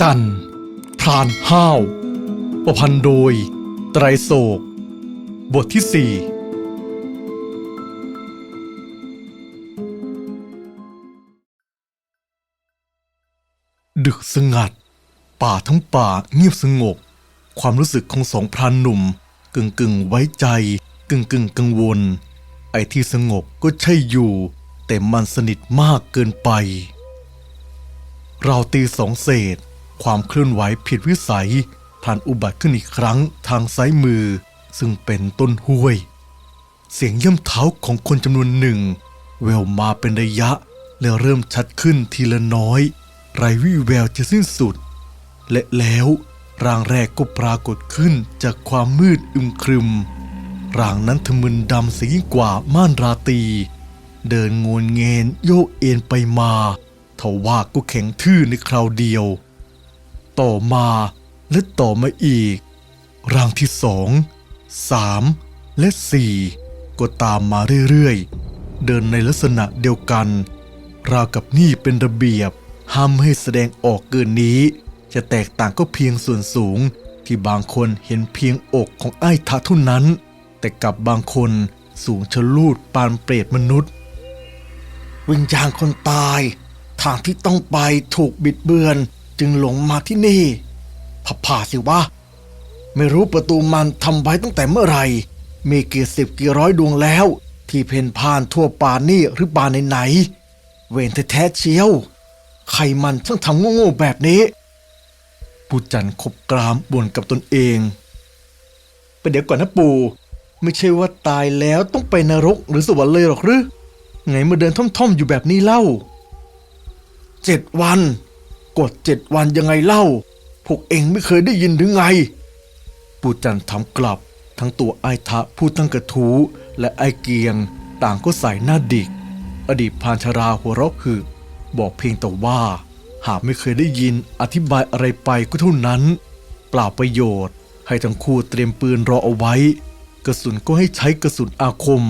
จันทร์พรานห้าว ประพันธ์โดย ไตรโศก บทที่สี่ดึกสงัด ป่าทั้งป่าเงียบสงบ ความรู้สึกของสองพรานหนุ่ม กึ่งกึ่งไว้ใจ กึ่งกึ่งกังวล ไอ้ที่สงบก็ใช่อยู่ แต่มันสนิทมากเกินไป เราตีสองเศษ ความเคลื่อนไหวผิดวิสัยพลันอุบัติขึ้นอีกครั้งทางซ้ายมือ ซึ่งเป็นต้นห้วย เสียงย่ำเท้าของคนจำนวนหนึ่งแววมาเป็นระยะ และเริ่มชัดขึ้นทีละน้อย ไรวี่แววจะสิ้นสุด และแล้วร่างแรกก็ปรากฏขึ้นจากความมืดอึมครึม ร่างนั้นทะมึนดำสียิ่งกว่าม่านราตี เดินงวนเงนโยกเอ็นไปมาทว่าก็แข็งทื่อในคราวเดียว ต่อมาและต่อมาอีก ร่างที่สองสามและสี่ก็ตามมาเรื่อยๆ เดินในลักษณะเดียวกัน ราวกับนี่เป็นระเบียบ ห้ามให้แสดงออกเกินนี้ จะแตกต่างก็เพียงส่วนสูง ที่บางคนเห็นเพียงอกของไอ้ทะเท่านั้น แต่กับบางคนสูงชะลูดปานเปรตมนุษย์ วิญญาณคนตาย ทางที่ต้องไปถูกบิดเบือน จึงหลงมาที่นี่ผับผ่าสิวะ ไม่รู้ประตูมันทำไว้ตั้งแต่เมื่อไหร่ มีกี่สิบกี่ร้อยดวงแล้ว ที่เพ่นพ่านทั่วป่านี่หรือป่าไหนๆเวนแท้เชียว ใครมันช่างทำโง่ๆแบบนี้ปู่จันทร์ขบกรามบ่นกับตนเองไปเดี๋ยวก่อนนะปู่ไม่ใช่ว่าตายแล้วต้องไปนรกหรือสวรรค์เลยหรอกหรือไงมาเดินท่อมๆอยู่แบบนี้เล่าเจ็ดวัน กดเจ็ดวันยังไงเล่า พวกเองไม่เคยได้ยินหรือไง ปูจันทร์ถามกลับ ทั้งตัวไอ้ทะผู้ตั้งกระทู้และไอ้เกียง ต่างก็ใส่หน้าดิก อดีตพานชราหัวเราะหึกบอกเพียงแต่ว่า หากไม่เคยได้ยินอธิบายอะไรไปก็เท่านั้น เปล่าประโยชน์ ให้ทั้งคู่เตรียมปืนรอเอาไว้ กระสุนก็ให้ใช้กระสุนอาคม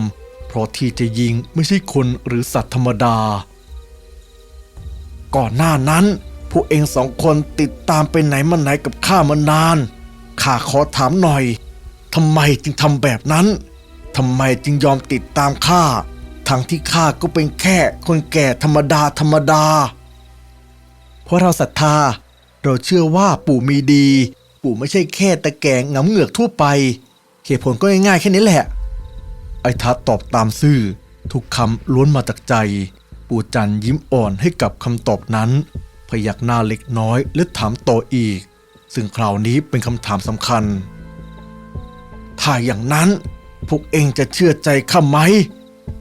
เพราะที่จะยิงไม่ใช่คนหรือสัตว์ธรรมดา ก่อนหน้านั้น พวกเองสองคนติดตามไปไหนมาไหนกับข้ามานาน ข้าขอถามหน่อยทำไมจึงทำแบบนั้นทำไมจึงยอมติดตามข้าทั้งที่ข้าก็เป็นแค่คนแก่ธรรมดาธรรมดา เพราะเราศรัทธา เราเชื่อว่าปู่มีดี ปู่ไม่ใช่แค่ตะแกงงำเหงือกทั่วไปเหตุผลก็ง่ายๆแค่นี้แหละ ไอ้ทัดตอบตามซื่อ ทุกคำล้วนมาจากใจ ปู่จันยิ้มอ่อนให้กับคำตอบนั้น พยักหน้าเล็กน้อยและถามต่ออีก ซึ่งคราวนี้เป็นคำถามสำคัญ ถ้าอย่างนั้น พวกเองจะเชื่อใจข้าไหม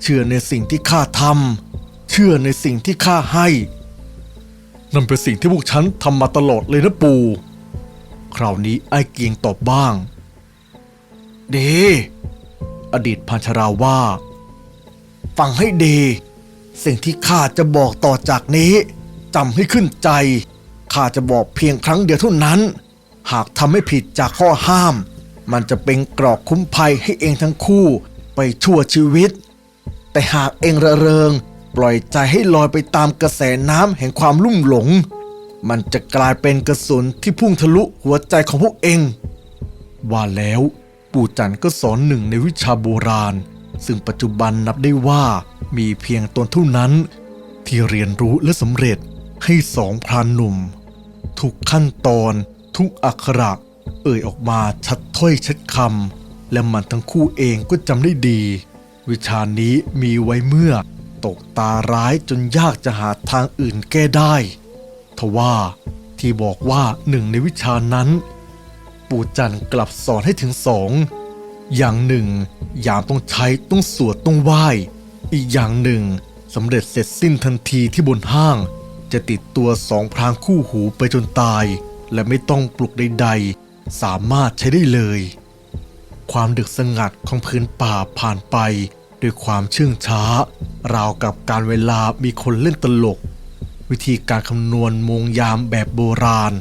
เชื่อในสิ่งที่ข้าทำเชื่อในสิ่งที่ข้าให้นั่นเป็นสิ่งที่พวกฉันทำมาตลอดเลยนะปู่คราวนี้ไอ้เกียงตอบบ้าง เด อดีตพันชราว่า ฟังให้ดี สิ่งที่ข้าจะบอกต่อจากนี้ จำให้ขึ้นใจ ข้าจะบอกเพียงครั้งเดียวเท่านั้น หากทำให้ผิดจากข้อห้าม มันจะเป็นกรอกคุ้มภัยให้เองทั้งคู่ไปชั่วชีวิต แต่หากเองระเริง ปล่อยใจให้ลอยไปตามกระแสน้ำแห่งความลุ่มหลง มันจะกลายเป็นกระสุนที่พุ่งทะลุหัวใจของพวกเองว่าแล้วปู่จันก็สอนหนึ่งในวิชาโบราณ ซึ่งปัจจุบันนับได้ว่ามีเพียงตนเท่านั้น ที่เรียนรู้และสำเร็จ ให้สองพรานหนุ่ม ทุกขั้นตอน ทุกอักขระเอ่ยออกมาชัดถ้อยชัดคำและมันทั้งคู่เองก็จำได้ดี วิชานี้มีไว้เมื่อ ตกตาร้ายจนยากจะหาทางอื่นแก้ได้ทว่าที่บอกว่าหนึ่งในวิชานั้น ปู่จันทร์กลับสอนให้ถึงสองอย่างหนึ่ง ยามต้องใช้ต้องสวดต้องไหว้ อีกอย่างหนึ่งสำเร็จเสร็จสิ้นทันทีที่บนห้าง จะติดตัวสองพรางคู่หูไปจนตาย และไม่ต้องปลุกใดๆ สามารถใช้ได้เลย ความดึกสงัดของพื้นป่าผ่านไป ด้วยความเชื่องช้า ราวกับการเวลามีคนเล่นตลก วิธีการคำนวณมงยามแบบโบราณ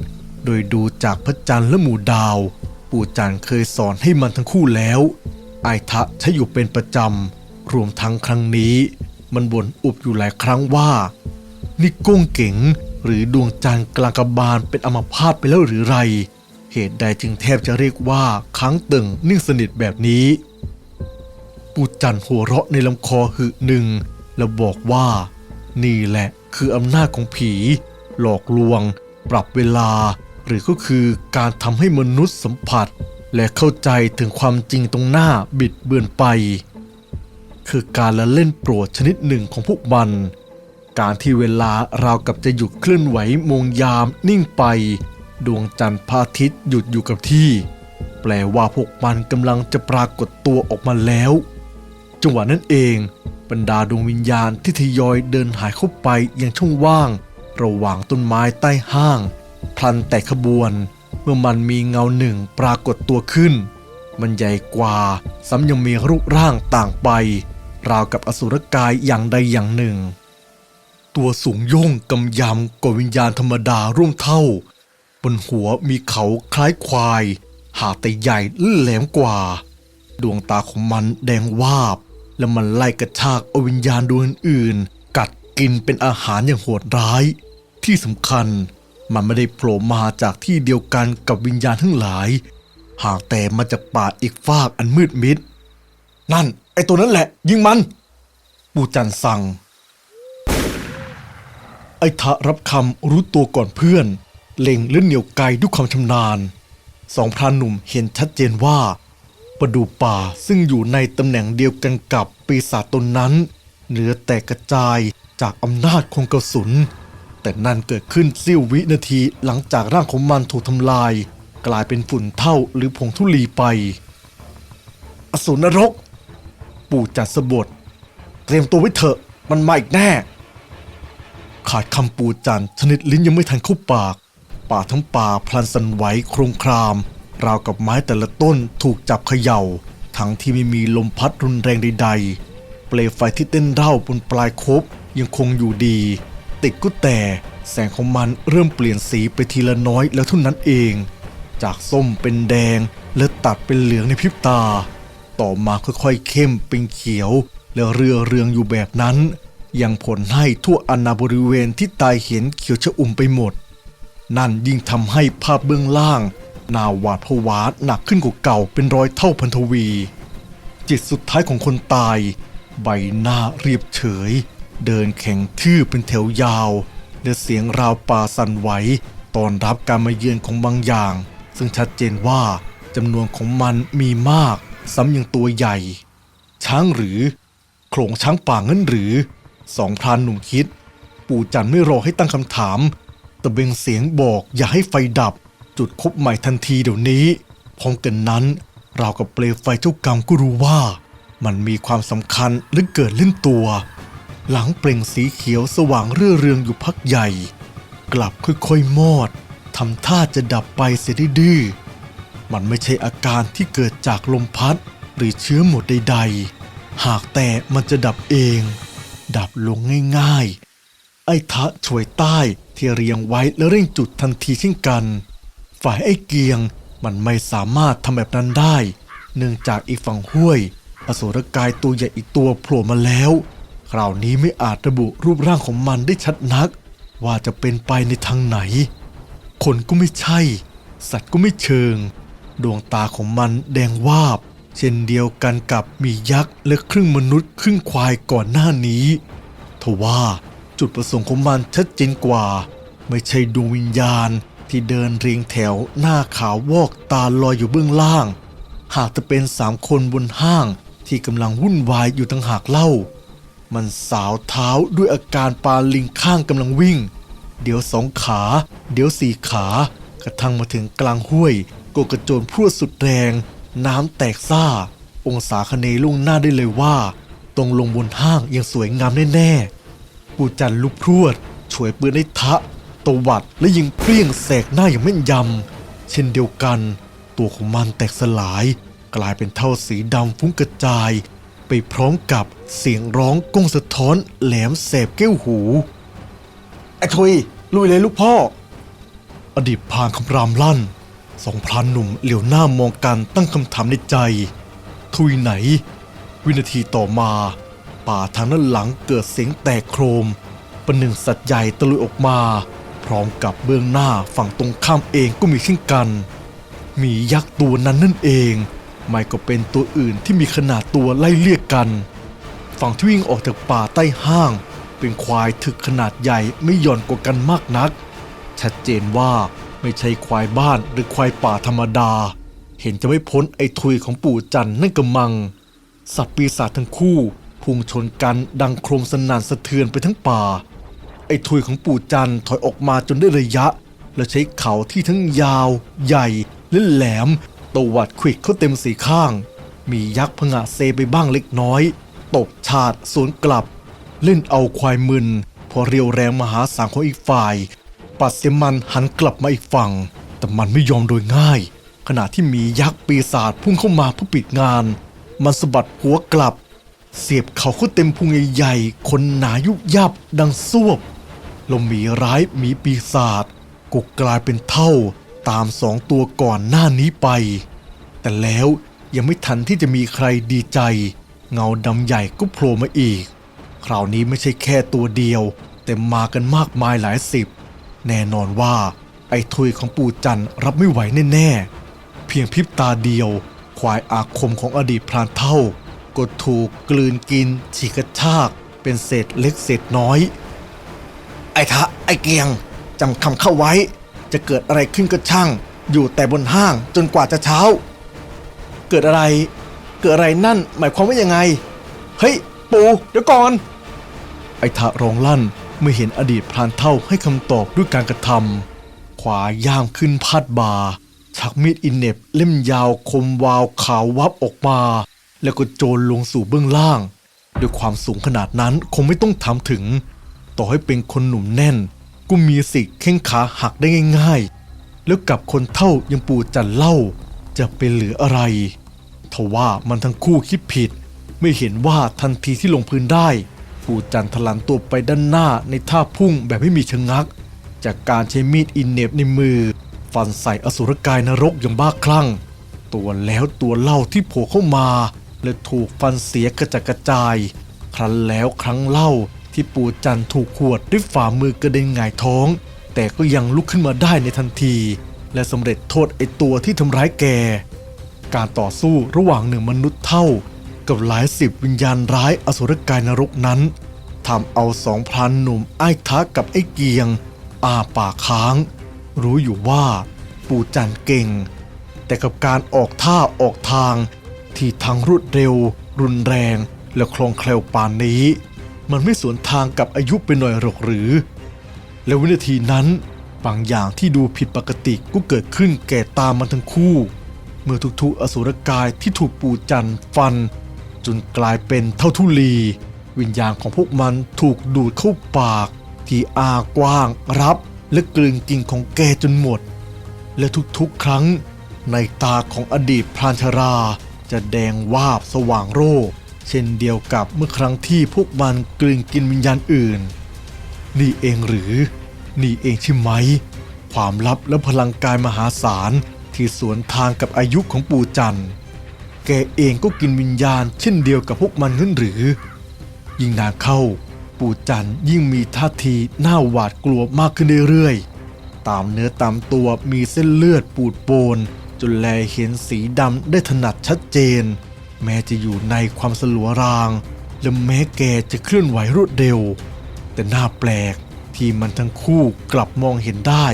โดยดูจากพระจันทร์และหมู่ดาว ปู่จันทร์เคยสอนให้มันทั้งคู่แล้วไอทะใช้อยู่เป็นประจำรวมทั้งครั้งนี้ มันบ่นอุบอยู่หลายครั้งว่า นี่ก้งเก๋งหรือดวงจันทร์กลางกบาลเป็นอมพาตไปแล้วหรือไร เหตุใดจึงแทบจะเรียกว่าค้างตึงนิ่งสนิทแบบนี้ ปูจันทร์หัวเราะในลำคอหึหนึ่ง แล้วบอกว่า นี่แหละคืออำนาจของผี หลอกลวง ปรับเวลา หรือก็คือการทำให้มนุษย์สัมผัส และเข้าใจถึงความจริงตรงหน้าบิดเบือนไป คือการละเล่นโปรดชนิดหนึ่งของพวกมัน การที่เวลาราวกับจะหยุดเคลื่อนไหวมงยามนิ่งไป ดวงจันทร์พระอาทิตย์หยุดอยู่กับที่ แปลว่าพวกมันกำลังจะปรากฏตัวออกมาแล้ว จังหวะนั้นเองบรรดาดวงวิญญาณที่ทยอยเดินหายเข้าไปยังช่องว่าง ระหว่างต้นไม้ใต้ห้าง พลันแตกขบวน เมื่อมันมีเงาหนึ่งปรากฏตัวขึ้น มันใหญ่กว่าซ้ำยังมีรูปร่างต่างไป ราวกับอสุรกายอย่างใดอย่างหนึ่ง ตัวสูงโย่งกำยำกว่าวิญญาณธรรมดาร่วมเท่า บนหัวมีเขาคล้ายควาย หาแต่ใหญ่แหลมกว่า ดวงตาของมันแดงวาบ และมันไล่กระชากอวิญญาณดวงอื่นๆกัดกินเป็นอาหารอย่างโหดร้าย ที่สำคัญมันไม่ได้โผล่มาจากที่เดียวกันกับวิญญาณทั้งหลาย หากแต่มาจากป่าอีกฟากอันมืดมิด นั่น ไอตัวนั้นแหละ ยิงมัน ปูจันสั่ง ไอ้ทะรับคำรู้ตัวก่อนเพื่อน เล็งและเหนียวไกลด้วยความชำนาญ สองพรานหนุ่มเห็นชัดเจนว่าประดูป่าซึ่งอยู่ในตำแหน่งเดียวกันกับปีศาจตนนั้น เหลือแต่กระจายจากอำนาจของกระสุน แต่นั่นเกิดขึ้นเสี้ยววินาทีหลังจากร่างของมันถูกทำลาย กลายเป็นฝุ่นเท่าหรือผงธุลีไป อสูรนรก ปู่จัดสบดเตรียมตัวไว้เถอะ มันมาอีกแน่ ขาดคำปูจันทร์ชนิดลิ้นยังไม่ทันเข้าปาก ป่าทั้งป่าพลันสั่นไหวโครงคราม ราวกับไม้แต่ละต้นถูกจับเขย่า ทั้งที่ไม่มีลมพัดรุนแรงใดๆ เปลวไฟที่เต้นเร่าบนปลายคบยังคงอยู่ดี ติดก็แต่แสงของมันเริ่มเปลี่ยนสีไปทีละน้อยแล้วเท่านั้นเอง จากส้มเป็นแดงและตัดเป็นเหลืองในพริบตา ต่อมาค่อยๆเข้มเป็นเขียว แล้วเรือเรืองอยู่แบบนั้น ยังผลให้ทั่วอาณาบริเวณที่ตายเห็นเขียวชะอุ่มไปหมด นั่นยิ่งทำให้ภาพเบื้องล่าง นาหวาดผวาหนักขึ้นกว่าเก่าเป็นร้อยเท่าพันทวี จิตสุดท้ายของคนตาย ใบหน้าเรียบเฉย เดินแข็งทื่อเป็นแถวยาว และเสียงราวป่าสั่นไหวตอนรับการมาเยือนของบางอย่าง ซึ่งชัดเจนว่าจำนวนของมันมีมาก ซ้ำยังตัวใหญ่ ช้างหรือ โขลงช้างป่างั้นหรือ สองพรานหนุ่มคิด ปู่จันไม่รอให้ตั้งคำถามตะเบงเสียงบอกอย่าให้ไฟดับ จุดคบใหม่ทันทีเดี๋ยวนี้ พร้อมกันนั้นเรากับเปลวไฟเจ้ากรรมก็รู้ว่า มันมีความสำคัญและเกิดเล่นตัว หลังเปล่งสีเขียวสว่างเรื่อเรืองอยู่พักใหญ่ กลับค่อยๆมอดทำท่าจะดับไปเสียดื้อมันไม่ใช่อาการที่เกิดจากลมพัดหรือเชื้อหมดใดๆ หากแต่มันจะดับเอง ดับลงง่ายๆ ไอ้ทะช่วยใต้ที่เรียงไว้แล้วเร่งจุดทันทีเช่นกัน ฝ่ายไอ้เกียงมันไม่สามารถทำแบบนั้นได้ เนื่องจากอีกฝั่งห้วยอสุรกายตัวใหญ่อีกตัวโผล่มาแล้ว คราวนี้ไม่อาจระบุรูปร่างของมันได้ชัดนัก ว่าจะเป็นไปในทางไหน คนก็ไม่ใช่ สัตว์ก็ไม่เชิง ดวงตาของมันแดงวาบ เช่นเดียวกันกับมียักษ์และครึ่งมนุษย์ครึ่งควายก่อนหน้านี้ทว่าจุดประสงค์ของมันชัดเจนกว่า ไม่ใช่ดวงวิญญาณที่เดินเรียงแถวหน้าขาววอกตาลอยอยู่เบื้องล่าง หากจะเป็นสามคนบนห้างที่กำลังวุ่นวายอยู่ตั้งหากเล่า มันสาวเท้าด้วยอาการปลาลิงข้างกำลังวิ่ง เดี๋ยวสองขา เดี๋ยวสี่ขา กระทั่งมาถึงกลางห้วยก็กระโจนพรวดสุดแรง น้ำแตกซ่า องศาคเนล่วงหน้าได้เลยว่า ตรงลงบนห้างยังสวยงามแน่ๆปูจันลุกพรวดช่วยปืนในทะตวัดและยิงเปรี้ยงแสกหน้าอย่างแม่นยำ เช่นเดียวกัน ตัวของมันแตกสลาย กลายเป็นเท่าสีดำฟุ้งกระจาย ไปพร้อมกับเสียงร้องก้องสะท้อนแหลมแสบแก้วหูไอ้ทุยลุยเลยลูกพ่อ อดีตพานคำรามลั่น องพรานหนุ่มเหลียวหน้ามองกันตั้งคำถามในใจ ทุยไหน วินาทีต่อมา ป่าทางด้านหลังเกิดเสียงแตกโครมประหนึ่งสัตว์ใหญ่ตะลุยออกมา พร้อมกับเบื้องหน้าฝั่งตรงข้ามเองก็มีเช่นกันมียักษ์ตัวนั้นนั่นเอง ไม่ก็เป็นตัวอื่นที่มีขนาดตัวไล่เลี่ยกกัน ฝั่งที่วิ่งออกจากป่าใต้ห้าง เป็นควายถึกขนาดใหญ่ไม่หย่อนกว่ากันมากนัก ชัดเจนว่า ไม่ใช่ควายบ้านหรือควายป่าธรรมดา เห็นจะไม่พ้นไอ้ทุยของปู่จันนั่นกำมัง สัตว์ปีศาจทั้งคู่พุ่งชนกันดังโครมสนั่นสะเทือนไปทั้งป่า ไอ้ทุยของปู่จันถอยออกมาจนได้ระยะ และใช้เขาที่ทั้งยาว ใหญ่และแหลมตวัดขวิกเข้าเต็มสีข้าง มียักษ์ผงะเซไปบ้างเล็กน้อย ตบชาดสวนกลับ เล่นเอาควายมึน พอเรียวแรงมหาศาลของอีกฝ่าย ปัดเสียมันหันกลับมาอีกฝั่ง แต่มันไม่ยอมโดยง่าย ขณะที่มียักษ์ปีศาจพุ่งเข้ามาเพื่อปิดงาน มันสะบัดหัวกลับ เสียบเขาเข้าเต็มพุงใหญ่ๆคนหนายุบยับดังซวบแลมหมีร้ายหมีปีศาจก็กลายเป็นเท่าตามสองตัวก่อนหน้านี้ไป แต่แล้วยังไม่ทันที่จะมีใครดีใจ เงาดำใหญ่ก็โผล่มาอีก คราวนี้ไม่ใช่แค่ตัวเดียว แต่มากันมากมายหลายสิบ แน่นอนว่าไอ้ทุยของปู่จันร์รับไม่ไหวแน่ๆ เพียงพริบตาเดียว ควายอาคมของอดีตพรานเท่า ก็ถูกกลืนกิน ฉีกกระชาก เป็นเศษเล็กเศษน้อย ไอ้ทะไอ้เกียงจำคำเข้าไว้ จะเกิดอะไรขึ้นก็ช่าง อยู่แต่บนห้างจนกว่าจะเช้า เกิดอะไร เกิดอะไรนั่นหมายความว่ายังไง เฮ้ย ปูเดี๋ยวก่อน ไอ้ทะร้องลั่น เมื่อเห็นอดีตพรานเท่าให้คำตอบด้วยการกระทำขวาย่างขึ้นพาดบ่าชักมีดอินเน็บเล่มยาวคมวาวขาววับออกมา แล้วก็โจรลงสู่เบื้องล่าง ด้วยความสูงขนาดนั้นคงไม่ต้องถามถึง ต่อให้เป็นคนหนุ่มแน่น ก็มีสิทธิ์แข้งขาหักได้ง่าย ๆ แล้วกับคนเท่ายังปูจันเล่า จะเป็นเหลืออะไรทว่ามันทั้งคู่คิดผิด ไม่เห็นว่าทันทีที่ลงพื้นได้ ปู่จันทลันตัวไปด้านหน้าในท่าพุ่งแบบไม่มีชะงัก จากการใช้มีดอินเนบในมือ ฟันใส่อสุรกายนรกอย่างบ้าคลั่ง ตัวแล้วตัวเล่าที่โผล่เข้ามาและถูกฟันเสียกระจัดกระจาย ครั้นแล้วครั้งเล่าที่ปู่จันถูกขวดด้วยฝ่ามือกระเด็นหงายท้อง แต่ก็ยังลุกขึ้นมาได้ในทันที และสำเร็จโทษไอตัวที่ทำร้ายแก การต่อสู้ระหว่างหนึ่งมนุษย์เท่า กับหลายสิบวิญญาณร้ายอสุรกายนรกนั้นทำเอาสองพรานหนุ่มไอ้ทะกับไอ้เกียง อาปากค้าง รู้อยู่ว่าปู่จันเก่ง แต่กับการออกท่าออกทาง ที่ทั้งรวดเร็ว รุนแรง และคล่องแคล่วปานนี้ มันไม่สวนทางกับอายุไปหน่อยหรอกหรือ และวินาทีนั้นบางอย่างที่ดูผิดปกติก็เกิดขึ้นแก่ตามันทั้งคู่ เมื่อทุกๆอสุรกายที่ถูกปู่จันฟัน จนกลายเป็นเท่าทุลีวิญญาณของพวกมันถูกดูดเข้าปาก ที่อากว้างรับและกลืนกินของแกจนหมด และทุกๆครั้ง ในตาของอดีตพรานชรา จะแดงวาบสว่างโรค เช่นเดียวกับเมื่อครั้งที่พวกมันกลืนกินวิญญาณอื่น นี่เองหรือ นี่เองใช่ไหม ความลับและพลังกายมหาศาลที่สวนทางกับอายุของปู่จันทร์ แกเองก็กินวิญญาณเช่นเดียวกับพวกมันนั่นหรือ ยิ่งนานเข้า ปู่จันยิ่งมีท่าทีน่าหวาดกลัวมากขึ้นเรื่อยๆ ตามเนื้อตามตัวมีเส้นเลือดปูดโปน จนแลเห็นสีดำได้ถนัดชัดเจน แม้จะอยู่ในความสลัวราง และแม้แกจะเคลื่อนไหวรวดเร็ว แต่น่าแปลกที่มันทั้งคู่กลับมองเห็นได้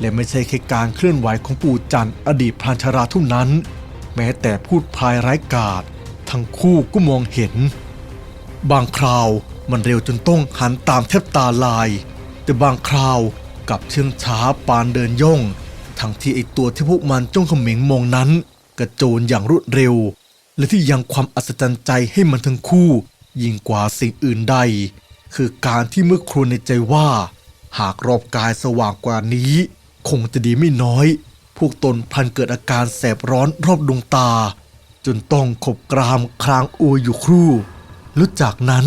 และไม่ใช่แค่การเคลื่อนไหวของปู่จันอดีตพรานชราเท่านั้น แม้แต่พูดพลายไร้กาดทั้งคู่ก็มองเห็น บางคราวมันเร็วจนต้องหันตามแทบตาลาย แต่บางคราวกับเชื่องช้าปานเดินย่อง ทั้งที่ไอตัวที่พวกมันจ้องเขม็งมองนั้น กระโจนอย่างรวดเร็ว และที่ยังความอัศจรรย์ใจให้มันทั้งคู่ ยิ่งกว่าสิ่งอื่นใด คือการที่เมื่อครวญในใจว่า หากรอบกายสว่างกว่านี้ คงจะดีไม่น้อย พวกตนพันเกิดอาการแสบร้อนรอบดวงตา จนต้องขบกรามคลางอวยอยู่ครู่แล้วจากนั้น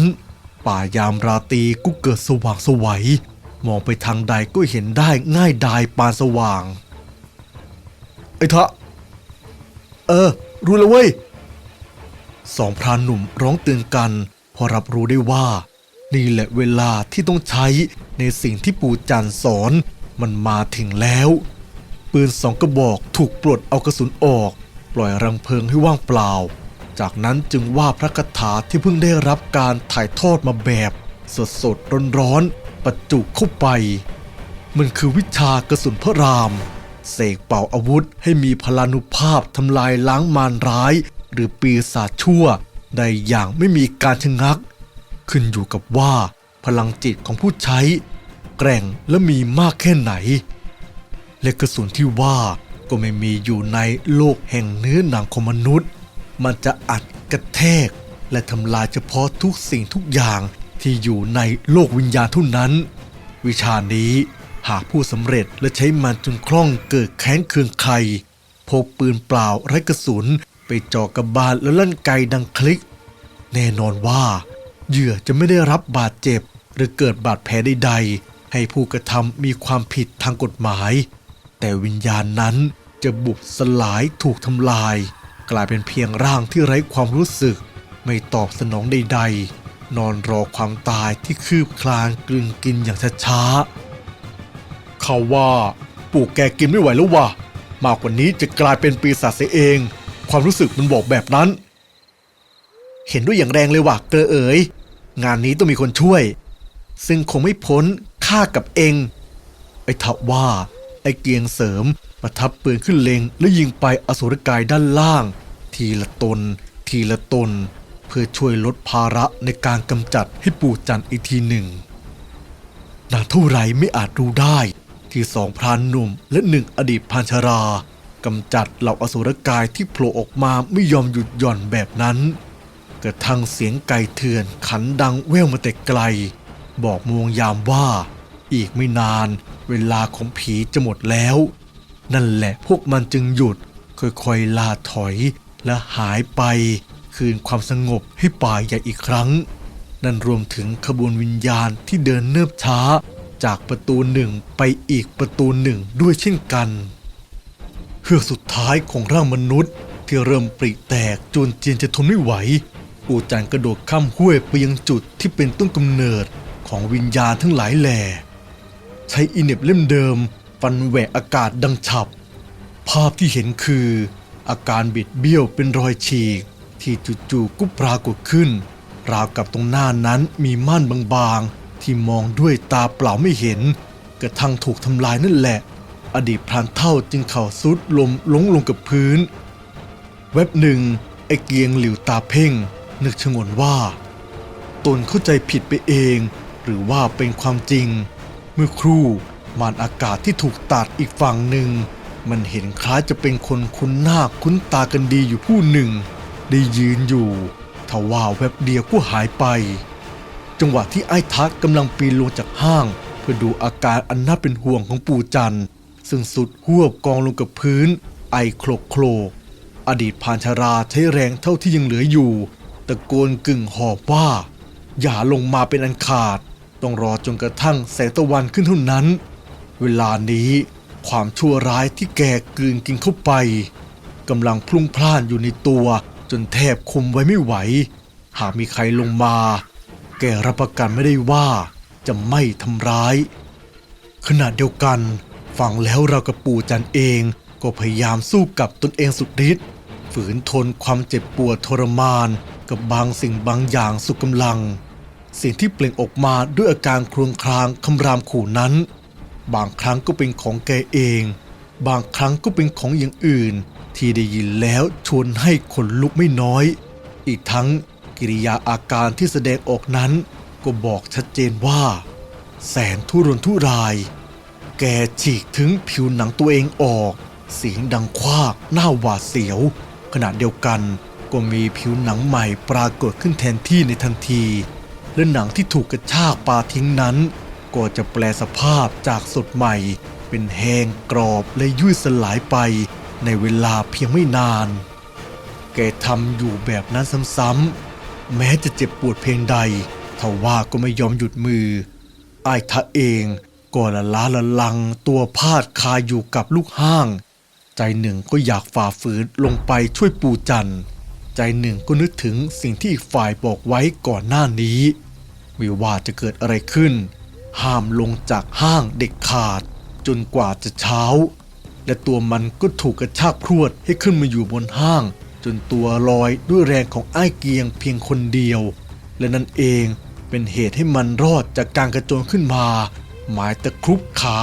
ป่ายามราตรีก็เกิดสว่างสวัยมองไปทางใดก็เห็นได้ง่ายดายปานสว่าง ไอ้ทะ เออ รู้แล้วเว้ย สองพรานหนุ่มร้องเตือนกัน พอรับรู้ได้ว่า นี่แหละเวลาที่ต้องใช้ในสิ่งที่ปู่จันสอนมันมาถึงแล้ว ปืนสองกระบอกถูกปลดเอากระสุนออก ปล่อยรังเพลิงให้ว่างเปล่า จากนั้นจึงว่าพระคาถาที่เพิ่งได้รับการถ่ายทอดมาแบบ สดสดร้อนร้อนๆประจุเข้าไป มันคือวิชากระสุนพระราม เสกเป่าอาวุธให้มีพลานุภาพทำลายล้างมารร้าย หรือปีศาจชั่วได้อย่างไม่มีการชะงัก ขึ้นอยู่กับว่าพลังจิตของผู้ใช้ แกร่งและมีมากแค่ไหน และกระสุนที่ว่าก็ไม่มีอยู่ในโลกแห่งเนื้อหนังของมนุษย์ มันจะอัดกระแทก และทำลายเฉพาะทุกสิ่งทุกอย่างที่อยู่ในโลกวิญญาณเท่านั้น วิชานี้หากผู้สำเร็จและใช้มันจนคล่องเกิดแค้นเคืองใครพกปืนเปล่าไร้กระสุน ไปจ่อกระบาลแล้วลั่นไกดังคลิก แน่นอนว่าเหยื่อจะไม่ได้รับบาดเจ็บ หรือเกิดบาดแผลใดๆ ให้ผู้กระทำมีความผิดทางกฎหมาย แต่วิญญาณนั้นจะบุบสลายถูกทำลาย กลายเป็นเพียงร่างที่ไร้ความรู้สึก ไม่ตอบสนองใด ๆ นอนรอความตายที่คืบคลานกลืนกินอย่างช้าๆเขาว่าปู่แกกินไม่ไหวแล้ววะมากกว่านี้จะกลายเป็นปีศาจเสียเอง ความรู้สึกมันบอกแบบนั้น เห็นด้วยอย่างแรงเลยว่ะเกลอเอ๋ยงานนี้ต้องมีคนช่วย ซึ่งคงไม่พ้นข้ากับเองไอ้ทว่า ไอเกียงเสริม ประทับปืนขึ้นเล็งแล้วยิงไปอสุรกายด้านล่าง ทีละตน ทีละตน เพื่อช่วยลดภาระในการกำจัดให้ปู่จันอีกทีหนึ่งนานเท่าไรไม่อาจรู้ได้ ที่สองพรานหนุ่มและหนึ่งอดีตพรานชรากำจัดเหล่าอสุรกายที่โผล่ออกมาไม่ยอมหยุดหย่อนแบบนั้นกระทั่งเสียงไก่เถื่อนขันดังแว่วมาแต่ไกล บอกมวงยามว่า อีกไม่นาน เวลาของผีจะหมดแล้ว นั่นแหละพวกมันจึงหยุด ค่อยๆลาถอยและหายไป คืนความสงบให้ป่าใหญ่อีกครั้ง นั่นรวมถึงขบวนวิญญาณที่เดินเนิบช้า จากประตูหนึ่งไปอีกประตูหนึ่งด้วยเช่นกันเฮือกสุดท้ายของร่างมนุษย์ ที่เริ่มปริแตกจนเจียนจะทนไม่ไหวปู่จันกระโดดข้ามห้วยไปยังจุดที่เป็นต้นกำเนิดของวิญญาณทั้งหลายแหล่ ใช้อินเน็บเล่มเดิม ฟันแหวกอากาศดังฉับ ภาพที่เห็นคือ อาการบิดเบี้ยวเป็นรอยฉีก ที่จู่ๆก็ปรากฏขึ้น ราวกับตรงหน้านั้นมีม่านบางๆ ที่มองด้วยตาเปล่าไม่เห็น กระทั่งถูกทำลายนั่นแหละ อดีตพรานเท่าจึงเข่าซุดลมลงลงกับพื้น เว็บหนึ่งไอเกียงหลิวตาเพ่ง นึกชงนว่า ตนเข้าใจผิดไปเอง หรือว่าเป็นความจริง เมื่อครู่มานอากาศที่ถูกตัดอีกฝั่งหนึ่ง มันเห็นคล้ายจะเป็นคนคุ้นหน้าคุ้นตากันดีอยู่ผู้หนึ่ง ได้ยืนอยู่ทว่าแวบเดียวก็หายไป จังหวะที่ไอ้ทักกำลังปีนลงจากห้าง เพื่อดูอาการอันน่าเป็นห่วงของปู่จันซึ่งสุดหัวบกองลงกับพื้น ไอโคลกโคลกอดีตพานชาราใช้แรงเท่าที่ยังเหลืออยู่ ตะโกนกึ่งหอบว่า อย่าลงมาเป็นอันขาด ต้องรอจนกระทั่งแสงตะวันขึ้นเท่านั้น เวลานี้ความชั่วร้ายที่แกกลืนกินเข้าไปกำลังพลุ่งพล่านอยู่ในตัวจนแทบคุมไว้ไม่ไหว หากมีใครลงมา แกรับประกันไม่ได้ว่าจะไม่ทำร้าย ขณะเดียวกันฟังแล้วเรากับปู่จันเองก็พยายามสู้กับตนเองสุดฤทธิ์ฝืนทนความเจ็บปวดทรมานกับบางสิ่งบางอย่างสุดกำลัง สิ่งที่เปล่งออกมาด้วยอาการครวญครางคำรามขู่นั้น บางครั้งก็เป็นของแกเอง บางครั้งก็เป็นของอย่างอื่น ที่ได้ยินแล้วชวนให้ขนลุกไม่น้อย อีกทั้งกิริยาอาการที่แสดงออกนั้น ก็บอกชัดเจนว่า แสนทุรนทุราย แกฉีกถึงผิวหนังตัวเองออก เสียงดังควากหน้าหวาดเสียว ขณะเดียวกันก็มีผิวหนังใหม่ปรากฏขึ้นแทนที่ในทันที และหนังที่ถูกกระชากปาทิ้งนั้น ก็จะแปลสภาพจากสดใหม่ เป็นแห้งกรอบและยุ่ยสลายไปในเวลาเพียงไม่นาน แกทำอยู่แบบนั้นซ้ำๆ แม้จะเจ็บปวดเพียงใดทว่าก็ไม่ยอมหยุดมือไอ้ทะเองก็ละล้าละลังตัวพาดคาอยู่กับลูกห้าง ใจหนึ่งก็อยากฝ่าฝืนลงไปช่วยปูจันใจหนึ่งก็นึกถึงสิ่งที่อีกฝ่ายบอกไว้ก่อนหน้านี้ วิว่าจะเกิดอะไรขึ้น ห้ามลงจากห้างเด็กขาด จนกว่าจะเช้า และตัวมันก็ถูกกระชากพรวดให้ขึ้นมาอยู่บนห้าง จนตัวลอยด้วยแรงของไอ้เกียงเพียงคนเดียว และนั่นเองเป็นเหตุให้มันรอดจากการกระโจนขึ้นมา หมายตะครุบขา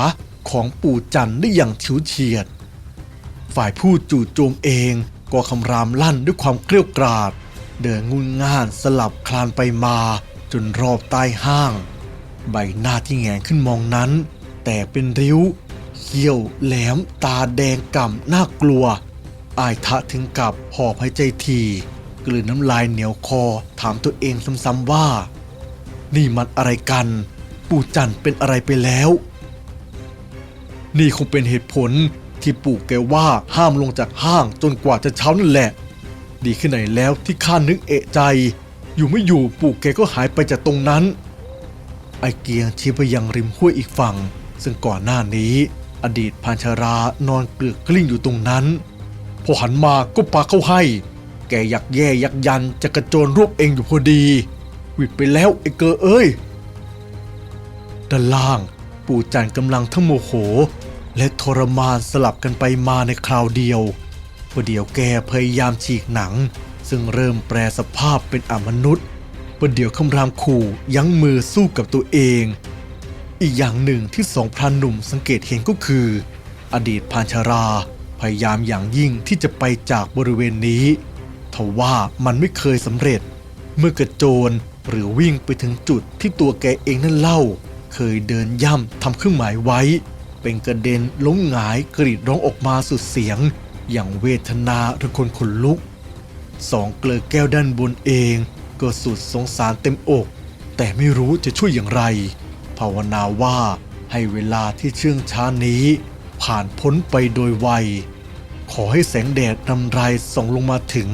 ของปู่จันได้อย่างฉิวเฉียด ฝ่ายผู้จู่โจมเองก็คำรามลั่นด้วยความเกรี้ยวกราด เดินงุนง่านสลับคลานไปมา จนรอบใต้ห้าง ใบหน้าที่แงนขึ้นมองนั้น แตกเป็นริ้วเขี้ยวแหลมตาแดงก่ำน่ากลัว อายทะถึงกับหอบหายใจทีกลืนน้ำลายเหนียวคอถามตัวเองซ้ำๆว่า นี่มันอะไรกัน ปู่จันเป็นอะไรไปแล้ว นี่คงเป็นเหตุผลที่ปู่แกว่าห้ามลงจากห้างจนกว่าจะเช้านั่นแหละ ดีขึ้นไหนแล้วที่ข้านึกเอะใจ อยู่ไม่อยู่ปู่แกก็หายไปจากตรงนั้น ไอเกียงชี้ไปยังริมห้วยอีกฝั่ง ซึ่งก่อนหน้านี้ อดีตพันชารานอนเกลือกกลิ้งอยู่ตรงนั้น พอหันมาก็ปาเข้าให้ แกยักแย่ยักยันจะกระโจนรวบเองอยู่พอดีวิดไปแล้วไอเกอเอ้ยด้านล่าง ปู่จันกำลังทั้งโมโห และทรมานสลับกันไปมาในคราวเดียวประเดี๋ยวแกพยายามฉีกหนัง ซึ่งเริ่มแปรสภาพเป็นอมนุษย์ประเดี๋ยวคำรามขู่ยั้งมือสู้กับตัวเอง อีกอย่างหนึ่งที่สองพรานหนุ่มสังเกตเห็นก็คือ อดีตพานชาราพยายามอย่างยิ่งที่จะไปจากบริเวณนี้ทว่ามันไม่เคยสำเร็จ เมื่อกระโจนหรือวิ่งไปถึงจุดที่ตัวแกเองนั่นเล่า เคยเดินย่ำทำเครื่องหมายไว้ เป็นกระเด็นล้มหงายกรีดร้องออกมาสุดเสียง อย่างเวทนาระคนขนลุก สองเกลือแก้วด้านบนเอง ก็สุดสงสารเต็มอก แต่ไม่รู้จะช่วยอย่างไร ภาวนาว่าให้เวลาที่เชื่องช้านี้ ผ่านพ้นไปโดยไว ขอให้แสงแดดนำไรส่องลงมาถึง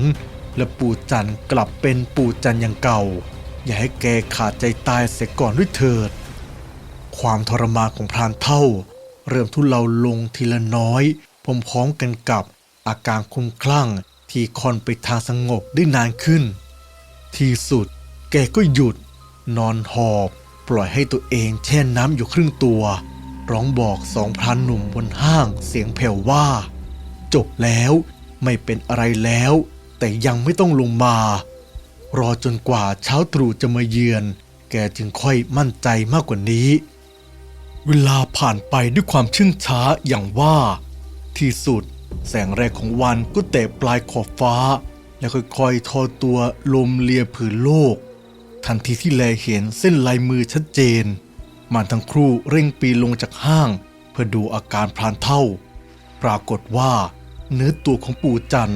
และปู่จันทร์กลับเป็นปู่จันทร์อย่างเก่า อย่าให้แกขาดใจตายเสียก่อนด้วยเถิด ความทรมานของพรานเท่า เริ่มทุเลาลงทีละน้อยพร้อมๆกันกับอาการคุ้มคลั่ง ที่ค่อนไปทางสงบได้นานขึ้น ที่สุดแกก็หยุด นอนหอบ ปล่อยให้ตัวเองแช่น้ำอยู่ครึ่งตัว ร้องบอกสองพรานหนุ่มบนห้างเสียงแผ่วว่า จบแล้วไม่เป็นอะไรแล้ว แต่ยังไม่ต้องลงมา รอจนกว่าเช้าตรู่จะมาเยือน แกจึงค่อยมั่นใจมากกว่านี้ เวลาผ่านไปด้วยความชื่นช้าอย่างว่า ที่สุด แสงแรกของวันก็แตะปลายขอบฟ้า แล้วค่อยๆทอตัวลมเลียผืนโลก ทันทีที่แลเห็นเส้นลายมือชัดเจน มันทั้งครู่เร่งปีนลงจากห้าง เพื่อดูอาการพรานเท่า ปรากฏว่า เนื้อตัวของปู่จัน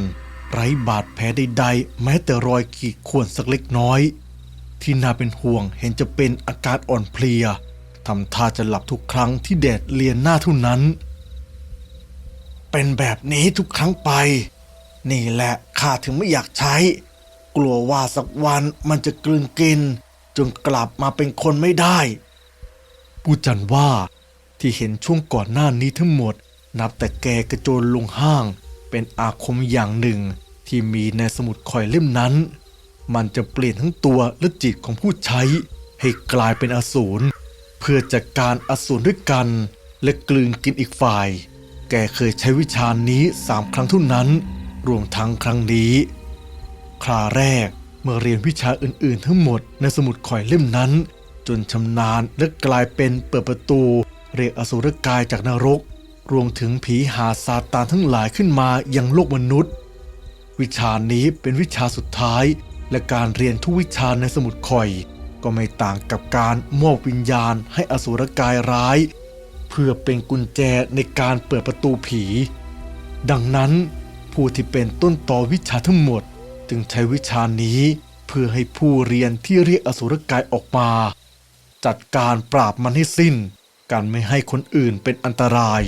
ไร้บาดแผลใดๆ แม้แต่รอยขีดข่วนสักเล็กน้อย ที่น่าเป็นห่วงเห็นจะเป็นอาการอ่อนเพลียทำท่าจะหลับทุกครั้งที่แดดเลียนหน้าเท่านั้น เป็นแบบนี้ทุกครั้งไป นี่แหละข้าถึงไม่อยากใช้ กลัวว่าสักวันมันจะกลืนกิน จนกลับมาเป็นคนไม่ได้ ปูจันว่าที่เห็นช่วงก่อนหน้านี้ทั้งหมด นับแต่แกกระโจนลงห้าง เป็นอาคมอย่างหนึ่ง ที่มีในสมุดคอยเล่มนั้น มันจะเปลี่ยนทั้งตัวและจิตของผู้ใช้ ให้กลายเป็นอสูรเพื่อจัดการอสูรด้วยกัน และกลืนกินอีกฝ่าย แกเคยใช้วิชานี้สามครั้งเท่านั้น รวมทั้งครั้งนี้ คราแรกเมื่อเรียนวิชาอื่นๆ ทั้งหมดในสมุดข่อยเล่มนั้น จนชำนาญและกลายเป็นเปิดประตู เรียกอสุรกายจากนรก รวมถึงผีหาซาตานทั้งหลายขึ้นมายังโลกมนุษย์ วิชานี้เป็นวิชาสุดท้าย และการเรียนทุกวิชาในสมุดข่อย ก็ไม่ต่างกับการมอบวิญญาณให้อสุรกายร้าย เพื่อเป็นกุญแจในการเปิดประตูผี ดังนั้นผู้ที่เป็นต้นต่อวิชาทั้งหมด จึงใช้วิชานี้เพื่อให้ผู้เรียนที่เรียกอสุรกายออกมา จัดการปราบมันให้สิ้น การไม่ให้คนอื่นเป็นอันตราย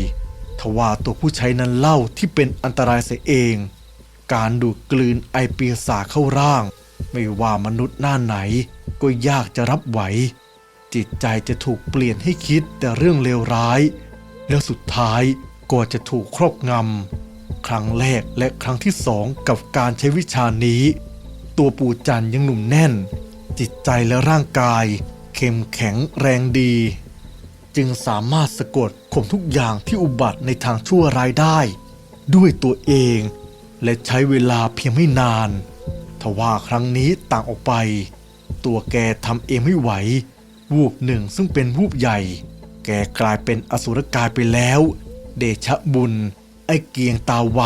ทว่าตัวผู้ใช้นั้นเล่าที่เป็นอันตรายเสียเอง การดูดกลืนไอปีศาเข้าร่าง ไม่ว่ามนุษย์หน้าไหนก็ยากจะรับไหว จิตใจจะถูกเปลี่ยนให้คิดแต่เรื่องเลวร้าย แล้วสุดท้ายก็จะถูกครอบงำ ครั้งแรกและครั้งที่สองกับการใช้วิชานี้ ตัวปู่จันยังหนุ่มแน่น จิตใจและร่างกาย เข้มแข็งแรงดี จึงสามารถสะกดข่มทุกอย่างที่อุบัติในทางชั่วร้ายได้ ด้วยตัวเอง และใช้เวลาเพียงไม่นานทว่าครั้งนี้ต่างออกไป ตัวแกทำเองไม่ไหว วูบหนึ่งซึ่งเป็นวูบใหญ่ แกกลายเป็นอสุรกายไปแล้ว เดชะบุญ ไอ้เกียงตาไว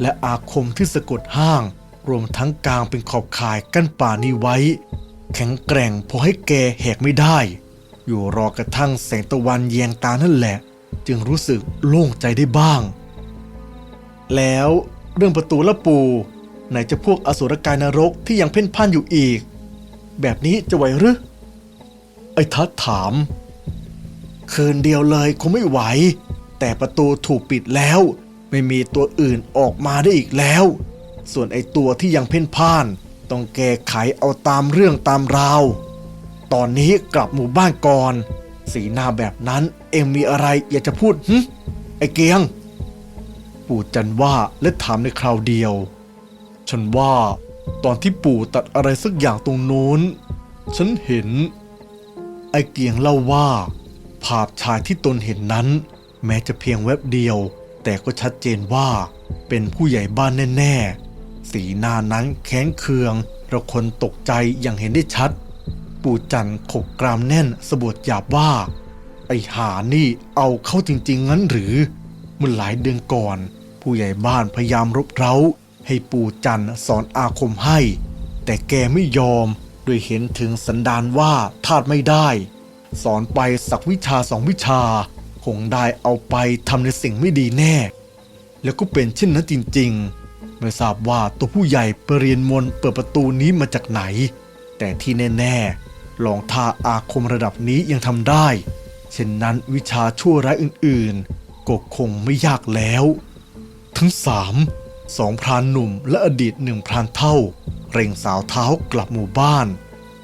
และอาคมที่สะกดห้าง รวมทั้งกลางเป็นขอบข่ายกั้นป่านี้ไว้ แข็งแกร่งพอให้แกแหกไม่ได้ อยู่รอกระทั่งแสงตะวันแยงตานั่นแหละ จึงรู้สึกโล่งใจได้บ้าง แล้วเรื่องประตูละปูไหนจะพวกอสุรกายนรกที่ยังเพ่นพ่านอยู่อีก แบบนี้จะไหวหรือ ไอ้ทัดถาม คืนเดียวเลยคงไม่ไหว แต่ประตูถูกปิดแล้ว ไม่มีตัวอื่นออกมาได้อีกแล้ว ส่วนไอ้ตัวที่ยังเพ่นพ่าน ต้องแก้ไขเอาตามเรื่องตามราว ตอนนี้กลับหมู่บ้านก่อน สีหน้าแบบนั้นเอ็งมีอะไรอยากจะพูดหึไอ้เกียง ปู่จันว่าและถามในคราวเดียว ฉันว่า ตอนที่ปู่ตัดอะไรสักอย่างตรงโน้น ฉันเห็น ไอเกียงเล่าว่า ภาพชายที่ตนเห็นนั้น แม้จะเพียงแวบเดียว แต่ก็ชัดเจนว่า เป็นผู้ใหญ่บ้านแน่ๆ สีหน้านั้นแข็งเคืองราคนตกใจอย่างเห็นได้ชัด ปู่จันขกกรามแน่นสะบดหยาบว่า ไอหานี่เอาเข้าจริง ๆ งั้นหรือเมื่อหลายเดือนก่อน ผู้ใหญ่บ้านพยายามรบเร้า ให้ปู่จันสอนอาคมให้ แต่แกไม่ยอม โดยเห็นถึงสันดานว่าทาดไม่ได้ สอนไปสักวิชาสองวิชา คงได้เอาไปทำในสิ่งไม่ดีแน่ แล้วก็เป็นเช่นนั้นจริง ๆ ไม่ทราบว่าตัวผู้ใหญ่ไปเรียนมนเปิดประตูนี้มาจากไหน แต่ที่แน่ๆลองท่าอาคมระดับนี้ยังทำได้ เช่นนั้นวิชาชั่วร้ายอื่นๆก็คงไม่ยากแล้ว ทั้งสามสองพรานหนุ่มและอดีตหนึ่งพรานเท่า เร่งสาวเท้ากลับหมู่บ้าน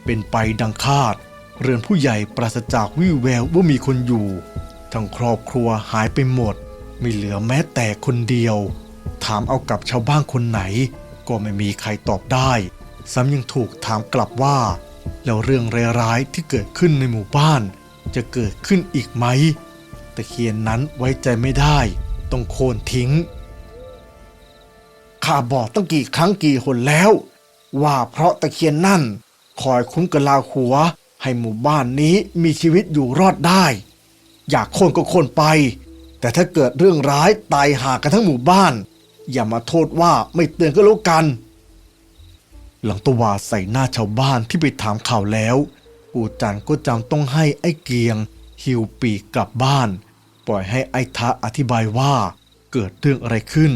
เป็นไปดังคาด เรือนผู้ใหญ่ปราศจากวี่แววว่ามีคนอยู่ ทั้งครอบครัวหายไปหมด ไม่เหลือแม้แต่คนเดียว ถามเอากับชาวบ้านคนไหน ก็ไม่มีใครตอบได้ ซ้ำยังถูกถามกลับว่า แล้วเรื่องร้ายๆที่เกิดขึ้นในหมู่บ้าน จะเกิดขึ้นอีกไหมตะเคียนนั้นไว้ใจไม่ได้ต้องโค่นทิ้งข้าบอกตั้งกี่ครั้งกี่หนแล้ว ว่าเพราะตะเคียนนั่น คอยคุ้มกะลาหัว ให้หมู่บ้านนี้มีชีวิตอยู่รอดได้ อยากโค่นก็โค่นไป แต่ถ้าเกิดเรื่องร้ายตายหากันทั้งหมู่บ้าน อย่ามาโทษว่าไม่เตือนก็แล้วกัน หลังตวาใส่หน้าชาวบ้านที่ไปถามข่าวแล้วปู่จันก็จำต้องให้ไอ้เกียง หิวปีกกลับบ้าน ปล่อยให้ไอ้ทะอธิบายว่าเกิดเรื่องอะไรขึ้น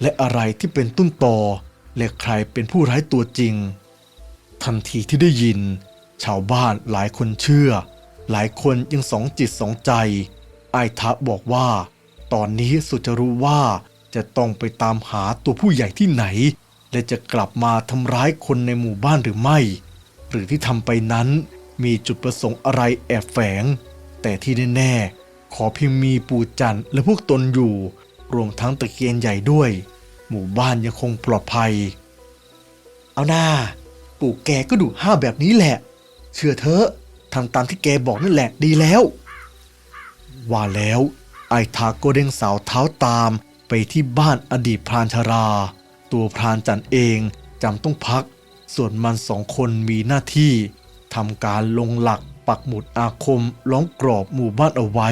และอะไรที่เป็นต้นตอ และใครเป็นผู้ร้ายตัวจริง ทันทีที่ได้ยิน ชาวบ้านหลายคนเชื่อ หลายคนยังสองจิตสองใจ ไอ้ทะบอกว่า ตอนนี้สุดจะรู้ว่าจะต้องไปตามหาตัวผู้ใหญ่ที่ไหน และจะกลับมาทำร้ายคนในหมู่บ้านหรือไม่ หรือที่ทำไปนั้นมีจุดประสงค์อะไรแอบแฝง แต่ที่แน่ๆขอเพียงมีปู่จันทร์และพวกตนอยู่ รวมทั้งตะเกียนใหญ่ด้วย หมู่บ้านยังคงปลอดภัย เอาหน้า ปู่แกก็ดุห้าแบบนี้แหละ เชื่อเถอะทำตามที่แกบอกนั่นแหละดีแล้ว ว่าแล้วไอ้ทาก็เด้งสาวเท้าตามไปที่บ้านอดีตพรานชรา ตัวพรานจันเองจำต้องพัก ส่วนมันสองคนมีหน้าที่ทำการลงหลักปักหมุดอาคมล้อมกรอบหมู่บ้านเอาไว้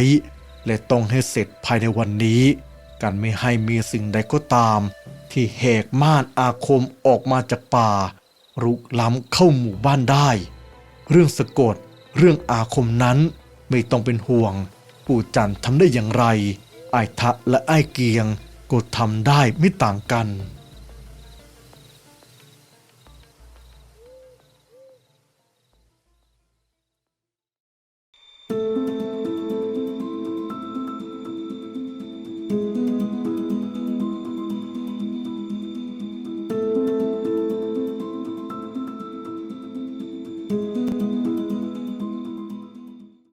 และต้องให้เสร็จภายในวันนี้ กันไม่ให้มีสิ่งใดก็ตาม ที่แหกม่านอาคมออกมาจากป่า รุกล้ำเข้าหมู่บ้านได้ เรื่องสะกดเรื่องอาคมนั้นไม่ต้องเป็นห่วง ปู่จันทร์ทำได้อย่างไรไอ้ทะและไอ้เกียงก็ทำได้ไม่ต่างกัน